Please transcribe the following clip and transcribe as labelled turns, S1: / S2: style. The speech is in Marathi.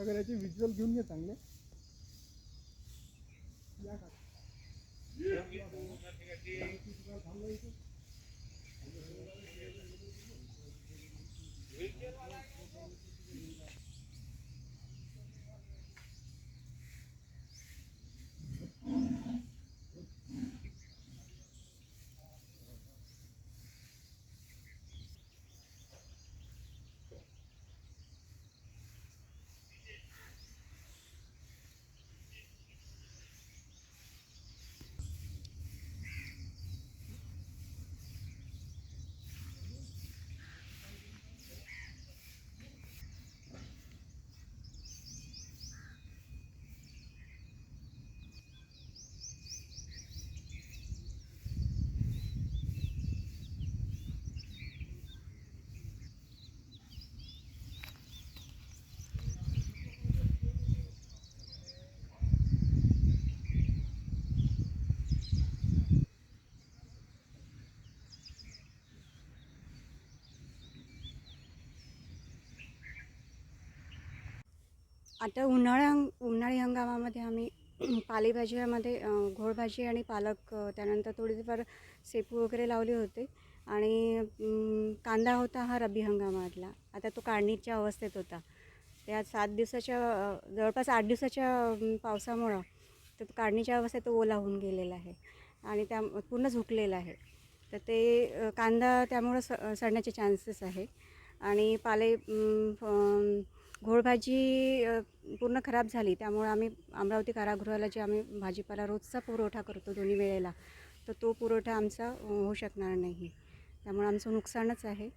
S1: सगळ्याचे व्हिज्युअल घेऊन घे चांगले. या का?
S2: आता उन्हाळ्या उन्हाळी हंगामामध्ये आम्ही पालेभाज्यामध्ये घोळभाजी आणि पालक त्यानंतर थोडीफार शेपू वगैरे लावले होते. आणि कांदा होता हा रब्बी हंगामातला. आता तो काढणीच्या अवस्थेत होता. त्या सात दिवसाच्या जवळपास आठ दिवसाच्या पावसामुळं तर काढणीच्या अवस्थेत तो ओला होऊन गेलेला आहे. आणि त्या पूर्ण झुकलेला आहे. तर ते कांदा त्यामुळं स सडण्याचे चान्सेस आहे. आणि पाले फ- घोळभाजी पूर्ण खराब झाली त्यामुळे आम्ही अमरावती कारागृहाला जे आम्ही भाजीपाला रोजचा पुरवठा करतो दोन्ही वेळेला तर तो पुरवठा आमचा होऊ शकणार नाही. त्यामुळे आमचं नुकसानच आहे.